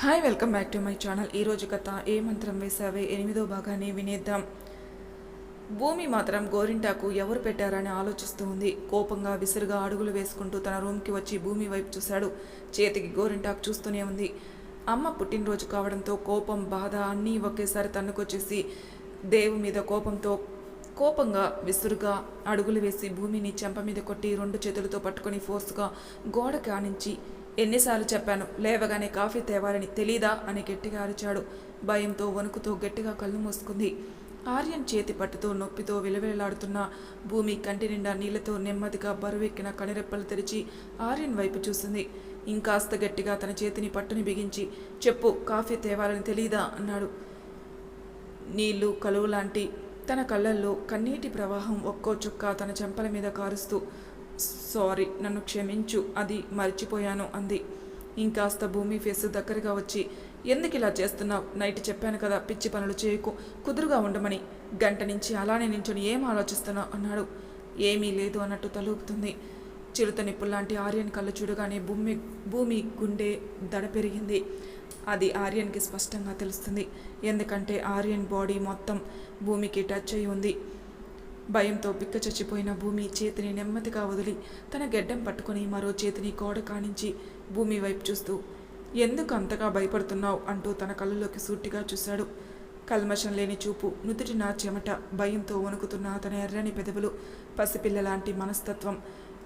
Hi welcome back to my channel ఈరోజు కథ ఏ మంత్రం వేసావే ఎనిమిదో భాగాన్ని వినేద్దాం. భూమి మాత్రం గోరింటాకు ఎవరు పెట్టారని ఆలోచిస్తూ ఉంది. కోపంగా విసురుగా అడుగులు వేసుకుంటూ తన రూమ్కి వచ్చి భూమి వైపు చూశాడు. చేతికి గోరింటాకు చూస్తూనే ఉంది. అమ్మ పుట్టినరోజు కావడంతో కోపం బాధ అన్నీ ఒకేసారి తన్నుకొచ్చేసి దేవు మీద కోపంతో కోపంగా విసురుగా అడుగులు వేసి భూమిని చెంప మీద కొట్టి రెండు చేతులతో పట్టుకొని ఫోర్స్గా గోడకి ఆనించి ఎన్నిసార్లు చెప్పాను లేవగానే కాఫీ తేవాలని తెలీదా అని గట్టిగా అరిచాడు. భయంతో వణుకుతో గట్టిగా కళ్ళు మూసుకుంది. ఆర్యన్ చేతి పట్టుతో నొప్పితో విలవిలలాడుతున్న భూమి కంటి నిండా నీళ్ళతో నెమ్మదిగా బరువెక్కిన కనిరెప్పలు తెరిచి ఆర్యన్ వైపు చూసింది. ఇంకాస్త గట్టిగా తన చేతిని పట్టుని బిగించి చెప్పు కాఫీ తేవాలని తెలీదా? అన్నాడు. నీళ్ళు కలువు లాంటి తన కళ్ళల్లో కన్నీటి ప్రవాహం ఒక్కో చుక్క తన చెంపల మీద కారుస్తూ సారీ నన్ను క్షమించు. అది మర్చిపోయాను అంది. ఇంకాస్త భూమి ఫేస్ దగ్గరగా వచ్చి ఎందుకు ఇలా చేస్తున్నావు? నైట్ చెప్పాను కదా పిచ్చి పనులు చేయకు. కుదురుగా ఉండమని. గంట నుంచి అలానే నించొని ఏం ఆలోచిస్తున్నావు? అన్నాడు. ఏమీ లేదు అన్నట్టు తలూపుతుంది. చిరుత నిప్పుల్లాంటి ఆర్యన్ కళ్ళు చూడగానే భూమి భూమి గుండె దడ పెరిగింది అది ఆర్యన్కి స్పష్టంగా తెలుస్తుంది. ఎందుకంటే ఆర్యన్ బాడీ మొత్తం భూమికి టచ్ అయి ఉంది. భయంతో బిక్క చచ్చిపోయిన భూమి చేతిని నెమ్మదిగా వదిలి తన గెడ్డం పట్టుకొని మరో చేతిని గోడ కానించి భూమి వైపు చూస్తూ ఎందుకు అంతగా భయపడుతున్నావు? అంటూ తన కళ్ళలోకి సూటిగా చూశాడు. కల్మషం లేని చూపు నుదుటిన చెమట భయంతో వణుకుతున్న తన ఎర్రని పెదవులు పసిపిల్ల లాంటి మనస్తత్వం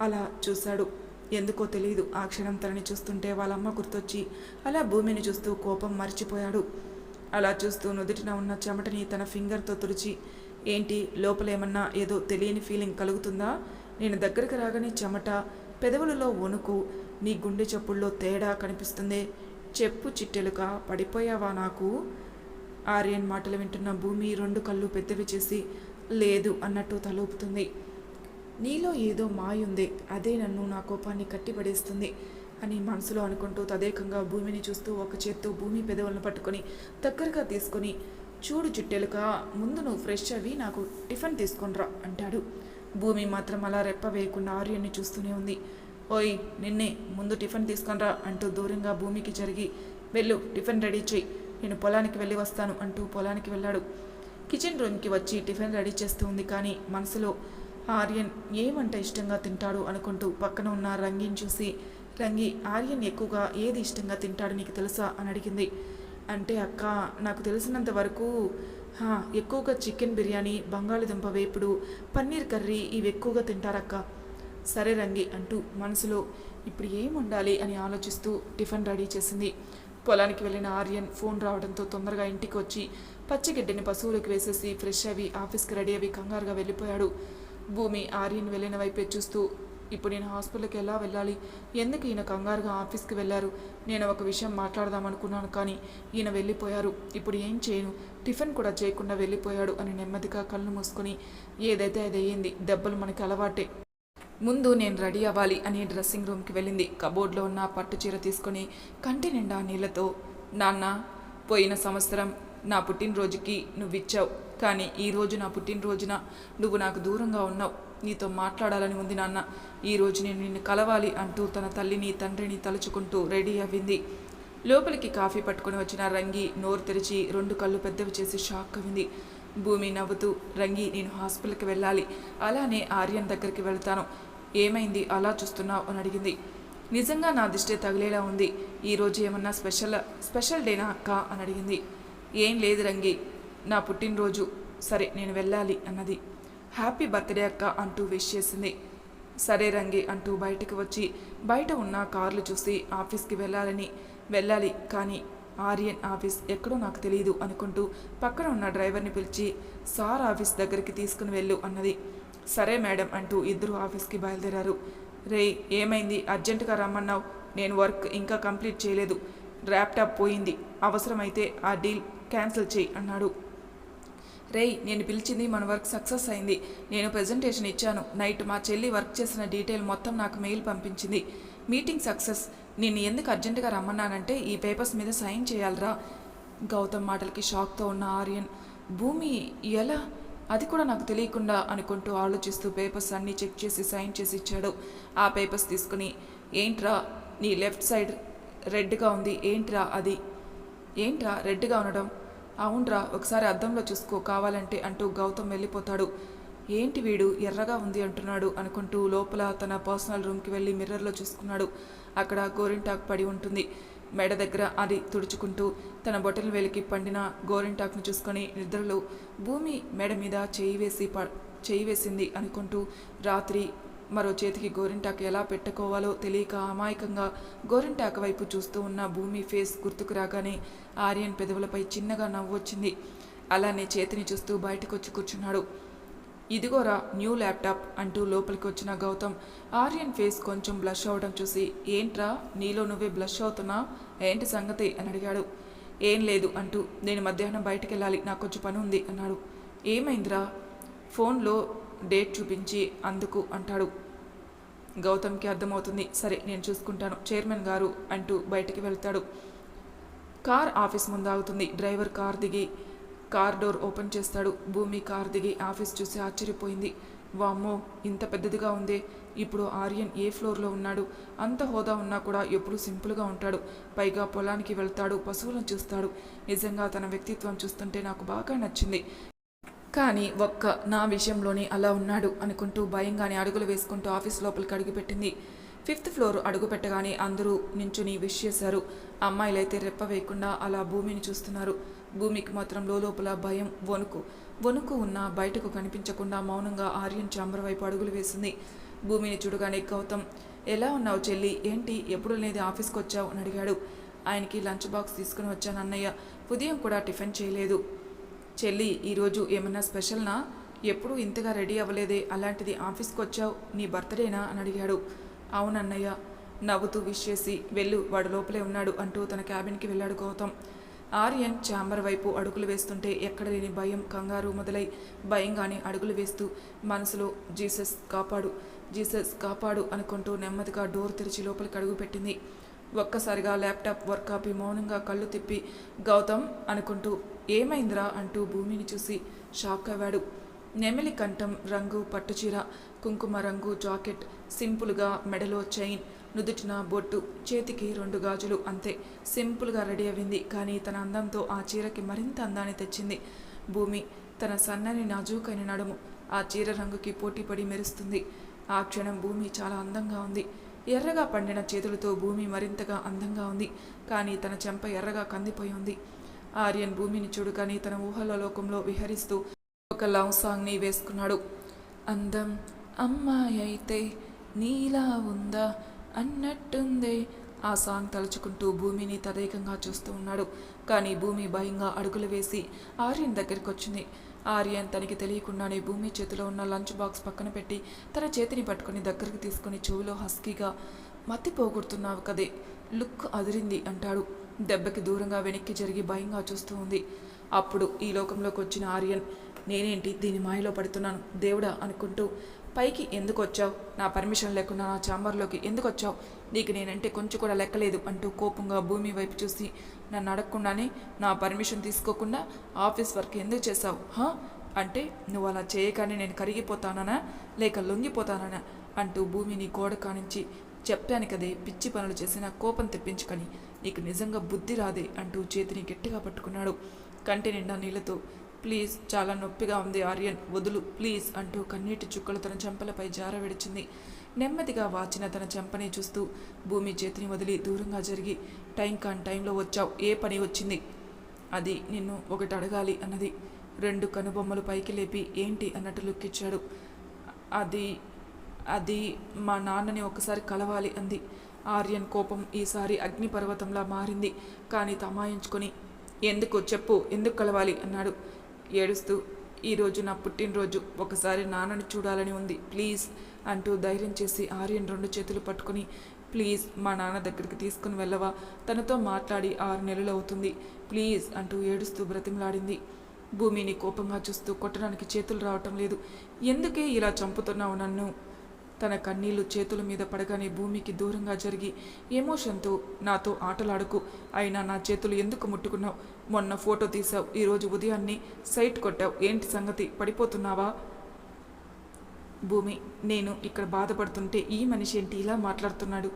అలా చూశాడు. ఎందుకో తెలియదు ఆ క్షణం తనని చూస్తుంటే వాళ్ళమ్మ గుర్తొచ్చి అలా భూమిని చూస్తూ కోపం మర్చిపోయాడు. అలా చూస్తూ నుదుటిన ఉన్న చెమటని తన ఫింగర్తో తుడిచి ఏంటి? లోపలేమన్నా ఏదో తెలియని ఫీలింగ్ కలుగుతుందా? నేను దగ్గరికి రాగానే చెమట పెదవులలో వణుకు నీ గుండె చప్పుల్లో తేడా కనిపిస్తుంది. చెప్పు చిట్టెలుక పడిపోయావా నాకు? ఆర్యన్ మాటలు వింటున్న భూమి రెండు కళ్ళు పెద్దవి చేసి లేదు అన్నట్టు తలూపుతుంది. నీలో ఏదో మాయుంది అదే నన్ను నా కోపాన్ని కట్టిపడేస్తుంది అని మనసులో అనుకుంటూ తదేకంగా భూమిని చూస్తూ ఒక చేత్తో భూమి పెదవులను పట్టుకొని దగ్గరగా తీసుకొని చూడు చుట్టెలుక ముందు నువ్వు ఫ్రెష్ అవి నాకు టిఫిన్ తీసుకొనిరా అంటాడు. భూమి మాత్రం అలా రెప్ప వేయకుండా ఆర్యన్ని చూస్తూనే ఉంది. ఓయ్ నిన్నే ముందు టిఫిన్ తీసుకొనిరా అంటూ దూరంగా భూమికి జరిగి వెళ్ళు టిఫిన్ రెడీ చేయి నేను పొలానికి వెళ్ళి వస్తాను అంటూ పొలానికి వెళ్ళాడు. కిచెన్ రూమ్కి వచ్చి టిఫిన్ రెడీ చేస్తూ ఉంది కానీ మనసులో ఆర్యన్ ఏమంట ఇష్టంగా తింటాడు అనుకుంటూ పక్కన ఉన్న రంగిని చూసి రంగి ఆర్యన్ ఎక్కువగా ఏది ఇష్టంగా తింటాడు నీకు తెలుసా? అని అడిగింది. అంటే అక్క నాకు తెలిసినంత వరకు ఎక్కువగా చికెన్ బిర్యానీ బంగాళదుంప వేపుడు పన్నీర్ కర్రీ ఇవి ఎక్కువగా తింటారక్క. సరే రంగి అంటూ మనసులో ఇప్పుడు ఏం ఉండాలి అని ఆలోచిస్తూ టిఫిన్ రెడీ చేసింది. పొలానికి వెళ్ళిన ఆర్యన్ ఫోన్ రావడంతో తొందరగా ఇంటికి వచ్చి పచ్చిగడ్డిని పశువులకు వేసేసి ఫ్రెష్ అవి ఆఫీస్కి రెడీ అవి కంగారుగా వెళ్ళిపోయాడు. భూమి ఆర్యన్ వెళ్ళిన వైపే చూస్తూ ఇప్పుడు నేను హాస్పిటల్కి ఎలా వెళ్ళాలి? ఎందుకు ఈయన కంగారుగా ఆఫీస్కి వెళ్ళారు? నేను ఒక విషయం మాట్లాడదామనుకున్నాను కానీ ఈయన వెళ్ళిపోయారు. ఇప్పుడు ఏం చేయను? టిఫిన్ కూడా చేయకుండా వెళ్ళిపోయాడు అని నెమ్మదిగా కళ్ళు మూసుకుని. ఏదైతే అది అయ్యింది దెబ్బలు మనకి అలవాటే. ముందు నేను రెడీ అవ్వాలి అని డ్రెస్సింగ్ రూమ్కి వెళ్ళింది. కబోర్డ్లో ఉన్న పట్టు చీర తీసుకొని కంటి నిండా నీళ్ళతో నాన్న పోయిన సంవత్సరం నా పుట్టినరోజుకి నువ్వు ఇచ్చావు కానీ ఈ రోజు నా పుట్టినరోజున నువ్వు నాకు దూరంగా ఉన్నావు. నీతో మాట్లాడాలని ఉంది నాన్న. ఈ రోజు నేను నిన్ను కలవాలి అంటూ తన తల్లిని తండ్రిని తలుచుకుంటూ రెడీ అవ్వింది. లోపలికి కాఫీ పట్టుకొని వచ్చిన రంగి నోరు తెరిచి రెండు కళ్ళు పెద్దవి చేసి షాక్ అవింది భూమి నవ్వుతూ రంగి నేను హాస్పిటల్కి వెళ్ళాలి. అలానే ఆర్యన్ దగ్గరికి వెళ్తాను. ఏమైంది? అలా చూస్తున్నావు? అని అడిగింది. నిజంగా నా దిష్టి తగిలేలా ఉంది. ఈరోజు ఏమన్నా స్పెషల్ స్పెషల్ డేనా అక్క? అని అడిగింది. ఏం లేదు రంగి నా పుట్టినరోజు సరే నేను వెళ్ళాలి అన్నది. హ్యాపీ బర్త్డే అక్క అంటూ విష్ చేసింది. సరే రంగి అంటూ బయటకు వచ్చి బయట ఉన్న కార్లు చూసి ఆఫీస్కి వెళ్ళాలని వెళ్ళాలి కానీ ఆర్యన్ ఆఫీస్ ఎక్కడో నాకు తెలియదు అనుకుంటూ పక్కన ఉన్న డ్రైవర్ని పిలిచి సార్ ఆఫీస్ దగ్గరికి తీసుకుని వెళ్ళు అన్నది. సరే మేడం అంటూ ఇద్దరు ఆఫీస్కి బయలుదేరారు. రే ఏమైంది? అర్జెంటుగా రమ్మన్నావు. నేను వర్క్ ఇంకా కంప్లీట్ చేయలేదు. ల్యాప్టాప్ పోయింది. అవసరమైతే ఆ డీల్ క్యాన్సిల్ చేయి అన్నాడు. రేయ్ నేను పిలిచింది మన వర్క్ సక్సెస్ అయింది. నేను ప్రజెంటేషన్ ఇచ్చాను. నైట్ మా చెల్లి వర్క్ చేసిన డీటెయిల్ మొత్తం నాకు మెయిల్ పంపించింది. Meeting success. నేను ఎందుకు అర్జెంటుగా రమ్మన్నానంటే ఈ పేపర్స్ మీద సైన్ చేయాలరా. గౌతమ్ మాటలకి షాక్తో ఉన్న ఆర్యన్. భూమి ఎలా? అది కూడా నాకు తెలియకుండా అనుకుంటూ ఆలోచిస్తూ పేపర్స్ అన్నీ చెక్ చేసి సైన్ చేసి ఇచ్చాడు. ఆ పేపర్స్ తీసుకుని ఏంట్రా నీ లెఫ్ట్ సైడ్ రెడ్గా ఉంది. ఏంట్రా అది? ఏంట్రా రెడ్గా ఉండడం? అవునరా ఒకసారి అద్దంలో చూసుకో కావాలంటే అంటూ గౌతమ్ వెళ్ళిపోతాడు. ఏంటి వీడు ఎర్రగా ఉంది అంటున్నాడు అనుకుంటూ లోపల తన పర్సనల్ రూమ్కి వెళ్ళి మిర్రర్లో చూసుకున్నాడు. అక్కడ గోరింటాకు పడి ఉంటుంది. మెడ దగ్గర అది తుడుచుకుంటూ తన బొటలు వెలికి పండిన గోరింటాకును చూసుకొని నిద్రలో భూమి మెడ మీద చేయి వేసి ప చేయి వేసింది అనుకుంటూ రాత్రి మరో చేతికి గోరింటాకు ఎలా పెట్టుకోవాలో తెలియక అమాయకంగా గోరింటాకు వైపు చూస్తూ ఉన్న భూమి ఫేస్ గుర్తుకు రాగానే ఆర్యన్ పెదవులపై చిన్నగా నవ్వు వచ్చింది. అలానే చేతిని చూస్తూ బయటకు వచ్చి కూర్చున్నాడు. ఇదిగోరా న్యూ ల్యాప్టాప్ అంటూ లోపలికి వచ్చిన గౌతమ్ ఆర్యన్ ఫేస్ కొంచెం బ్లష్ అవడం చూసి ఏంట్రా నీలో నువ్వే బ్లష్ అవుతున్నా? ఏంటి సంగతి? అని అడిగాడు. ఏం లేదు అంటూ నేను మధ్యాహ్నం బయటకు వెళ్ళాలి నాకు కొంచెం పని ఉంది అన్నాడు. ఏమైందిరా? ఫోన్లో డేట్ చూపించి అందుకు అంటాడు. గౌతమ్కి అర్థమవుతుంది. సరే నేను చూసుకుంటాను. చైర్మన్ గారు అంటూ బయటికి వెళ్తాడు. కార్ ఆఫీస్ ముందు ఆగుతుంది డ్రైవర్ కార్ దిగి కార్ డోర్ ఓపెన్ చేస్తాడు. భూమి కార్ దిగి ఆఫీస్ చూసి ఆశ్చర్యపోయింది. వామ్మో ఇంత పెద్దదిగా ఉందే. ఇప్పుడు ఆర్యన్ ఏ ఫ్లోర్లో ఉన్నాడు? అంత హోదా ఉన్నా కూడా ఎప్పుడు సింపుల్గా ఉంటాడు. పైగా పొలానికి వెళ్తాడు పశువులను చూస్తాడు. నిజంగా తన వ్యక్తిత్వం చూస్తుంటే నాకు బాగా నచ్చింది. కానీ ఒక్క నా విషయంలోనే అలా ఉన్నాడు అనుకుంటూ భయంగానే అడుగులు వేసుకుంటూ ఆఫీస్ లోపలికి అడుగుపెట్టింది ఫిఫ్త్ ఫ్లోర్ అడుగు పెట్టగానే అందరూ నించుని విష్ చేశారు. అమ్మాయిలైతే రెప్ప వేయకుండా అలా భూమిని చూస్తున్నారు. భూమికి మాత్రం లోపల భయం వణుకు. వణుకు ఉన్న బయటకు కనిపించకుండా మౌనంగా ఆర్యన్ చాంబర్ వైపు అడుగులు వేసింది. భూమిని చూడగానే గౌతమ్ ఎలా ఉన్నావు చెల్లి? ఏంటి? ఎప్పుడు అనేది ఆఫీస్కి వచ్చావు అని అడిగాడు. ఆయనకి లంచ్ బాక్స్ తీసుకుని వచ్చాను అన్నయ్య. ఉదయం కూడా టిఫిన్ చేయలేదు. చెల్లి ఈరోజు ఏమన్నా స్పెషల్నా? ఎప్పుడు ఇంతగా రెడీ అవ్వలేదే అలాంటిది ఆఫీస్కి వచ్చావు నీ బర్త్డేనా? అని అడిగాడు. అవునన్నయ్య నవ్వుతూ విష్ చేసి వెళ్ళు వాడు లోపలే ఉన్నాడు అంటూ తన క్యాబిన్కి వెళ్ళాడు గౌతమ్. ఆర్యన్ ఛాంబర్ వైపు అడుగులు వేస్తుంటే ఎక్కడ లేని భయం కంగారు మొదలై భయంగానే అడుగులు వేస్తూ మనసులో జీసస్ కాపాడు జీసస్ కాపాడు అనుకుంటూ నెమ్మదిగా డోర్ తెరిచి లోపలికి అడుగు పెట్టింది. ఒక్కసారిగా ల్యాప్టాప్ వర్క్ ఆపి మౌనంగా కళ్ళు తిప్పి గౌతమ్ అనుకుంటూ ఏమైందిరా అంటూ భూమిని చూసి షాక్ అయ్యాడు నెమిలి కంఠం రంగు పట్టుచీర కుంకుమ రంగు జాకెట్ సింపుల్గా మెడలో చైన్ నుదుటిన బొట్టు చేతికి రెండు గాజులు అంతే. సింపుల్గా రెడీ అయింది కానీ తన అందంతో ఆ చీరకి మరింత అందాన్ని తెచ్చింది. భూమి తన సన్నని నాజూకైన నడుము ఆ చీర రంగుకి పోటీపడి మెరుస్తుంది. ఆ క్షణం భూమి చాలా అందంగా ఉంది. ఎర్రగా పండిన చేతులతో భూమి మరింతగా అందంగా ఉంది కానీ తన చెంప ఎర్రగా కందిపోయి ఉంది. ఆర్యన్ భూమిని చూడగానే తన ఊహల లోకంలో విహరిస్తూ ఒక లవ్ సాంగ్ని వేసుకున్నాడు. అందం అమ్మాయి అయితే నీలా ఉందా అన్నట్టుందే ఆ సాంగ్ తలుచుకుంటూ భూమిని తదేకంగా చూస్తూ ఉన్నాడు. కానీ భూమి భయంగా అడుగులు వేసి ఆర్యన్ దగ్గరికి వచ్చింది ఆర్యన్ తనకి తెలియకుండానే భూమి చేతిలో ఉన్న లంచ్ బాక్స్ పక్కన పెట్టి తన చేతిని పట్టుకుని దగ్గరికి తీసుకుని చెవిలో హస్కీగా మత్తి పోగొడుతున్నావు కదే లుక్ అదిరింది అంటాడు. దెబ్బకి దూరంగా వెనక్కి జరిగి భయంగా చూస్తూ ఉంది. అప్పుడు ఈ లోకంలోకి వచ్చిన ఆర్యన్ నేనేంటి దీని మాయలో పడుతున్నాను? దేవుడా అనుకుంటూ పైకి ఎందుకు వచ్చావు? నా పర్మిషన్ లేకుండా నా చాంబర్లోకి ఎందుకు వచ్చావు? నీకు నేనంటే కొంచెం కూడా లెక్కలేదు అంటూ కోపంగా భూమి వైపు చూసి నన్ను అడగకుండానే నా పర్మిషన్ తీసుకోకుండా ఆఫీస్ వర్క్ ఎందుకు చేశావు? హా? అంటే నువ్వు అలా చేయగానే నేను కరిగిపోతానా లేక లొంగిపోతానా అంటూ భూమిని గోడ కానించి చెప్పాను కదే పిచ్చి పనులు చేసి నా కోపం తెప్పించుకొని. నీకు నిజంగా బుద్ధి రాదే అంటూ చేతిని గట్టిగా పట్టుకున్నాడు. కంటి నిండా నీళ్ళతో ప్లీజ్ చాలా నొప్పిగా ఉంది ఆర్యన్ వదులు ప్లీజ్ అంటూ కన్నీటి చుక్కలు తన చెంపలపై జార విడిచింది. నెమ్మదిగా వాచిన తన చెంపని చూస్తూ భూమి చేతిని వదిలి దూరంగా జరిగి టైం కాన్ టైంలో వచ్చావు ఏ పని వచ్చింది? అది నిన్ను ఒకటి అడగాలి అన్నది. రెండు కనుబొమ్మలు పైకి లేపి ఏంటి అన్నట్టు లుక్కిచ్చాడు. అది అది మా నాన్నని ఒకసారి కలవాలి అంది. ఆర్యన్ కోపం ఈసారి అగ్నిపర్వతంలా మారింది. కానీ తమాయించుకొని ఎందుకు చెప్పు ఎందుకు కలవాలి? అన్నాడు. ఏడుస్తూ ఈరోజు నా పుట్టినరోజు. ఒకసారి నాన్నని చూడాలని ఉంది. ప్లీజ్ అంటూ ధైర్యం చేసి ఆర్యన్ రెండు చేతులు పట్టుకుని ప్లీజ్ మా నాన్న దగ్గరికి తీసుకుని వెళ్ళవా? తనతో మాట్లాడి ఆరు నెలలు అవుతుంది. ప్లీజ్ అంటూ ఏడుస్తూ బ్రతిమలాడింది. భూమిని కోపంగా చూస్తూ కొట్టడానికి చేతులు రావటం లేదు. ఎందుకే ఇలా చంపుతున్నావు నన్ను? తన కన్నీళ్ళు చేతుల మీద పడగానే భూమికి దూరంగా జరిగి ఎమోషన్తో నాతో ఆటలాడుకు. అయినా నా చేతులు ఎందుకు ముట్టుకున్నావు? మొన్న ఫోటో తీసావు ఈరోజు ఉదయాన్నే సైట్ కొట్టావు. ఏంటి సంగతి? పడిపోతున్నావా? భూమి నేను ఇక్కడ బాధపడుతుంటే ఈ మనిషి ఏంటి ఇలా మాట్లాడుతున్నాడు?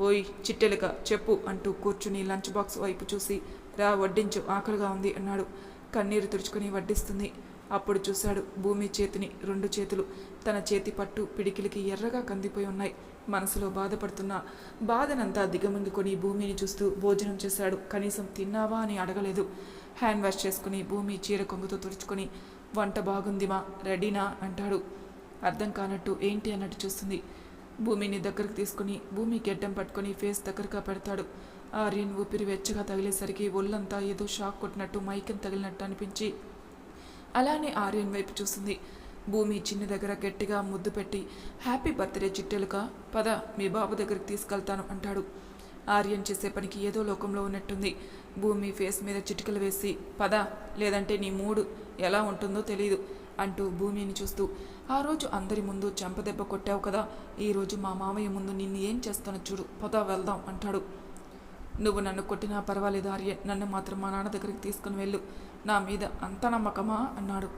ఓయ్ చిట్టెలుక చెప్పు అంటూ కూర్చుని లంచ్ బాక్స్ వైపు చూసి రా వడ్డించు ఆకలిగా ఉంది అన్నాడు. కన్నీరు తుడుచుకుని వడ్డిస్తుంది. అప్పుడు చూశాడు భూమి చేతిని రెండు చేతులు. తన చేతి పట్టు పిడికిలికి ఎర్రగా కందిపోయి ఉన్నాయి. మనసులో బాధపడుతున్న బాధనంతా దిగమింగుకొని భూమిని చూస్తూ భోజనం చేశాడు. కనీసం తిన్నావా అని అడగలేదు. హ్యాండ్ వాష్ చేసుకుని భూమి చీర కొంగుతో తుడుచుకొని వంట బాగుందిమా రెడీనా? అంటాడు. అర్థం కానట్టు ఏంటి? అన్నట్టు చూస్తుంది. భూమిని దగ్గరకు తీసుకుని భూమి గెడ్డం పట్టుకొని ఫేస్ దగ్గరగా పెడతాడు. ఆర్యన్ ఊపిరి వెచ్చగా తగిలేసరికి ఒళ్ళంతా ఏదో షాక్ కొట్టినట్టు మైకం తగిలినట్టు అనిపించి అలానే ఆర్యన్ వైపు చూస్తుంది భూమి చిన్న దగ్గర గట్టిగా ముద్దు పెట్టి హ్యాపీ బర్త్డే చిట్టెలుక పద మీ బాబు దగ్గరికి తీసుకెళ్తాను అంటాడు. ఆర్యన్ చేసే పనికి ఏదో లోకంలో ఉన్నట్టుంది. భూమి ఫేస్ మీద చిటికలు వేసి పద లేదంటే నీ మూడు ఎలా ఉంటుందో తెలియదు అంటూ భూమిని చూస్తూ ఆ రోజు అందరి ముందు చెంపదెబ్బ కొట్టావు కదా ఈరోజు మా మామయ్య ముందు నిన్ను ఏం చేస్తానో చూడు పద వెళ్దాం అంటాడు. నువ్వు నన్ను కొట్టినా పర్వాలేదు ఆర్యన్ నన్ను మాత్రం మా నాన్న దగ్గరికి తీసుకుని వెళ్ళు. నా మీద అంత నమ్మకమా? అన్నాడు.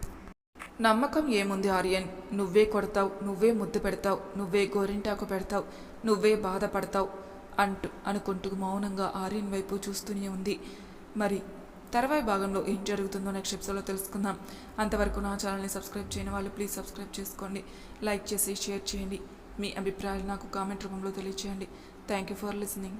నమ్మకం ఏముంది ఆర్యన్? నువ్వే కొడతావు నువ్వే ముద్దు పెడతావు నువ్వే గోరింటాకు పెడతావు నువ్వే బాధపడతావు అంటూ అనుకుంటూ మౌనంగా ఆర్యన్ వైపు చూస్తూనే ఉంది. మరి తర్వాయి భాగంలో ఏం జరుగుతుందో నెక్స్ట్ ఎపిసోడ్లో తెలుసుకుందాం. అంతవరకు నా ఛానల్ని సబ్స్క్రైబ్ చేయని వాళ్ళు ప్లీజ్ సబ్స్క్రైబ్ చేసుకోండి. లైక్ చేసి షేర్ చేయండి. మీ అభిప్రాయాలు నాకు కామెంట్ రూపంలో తెలియచేయండి. Thank you for listening.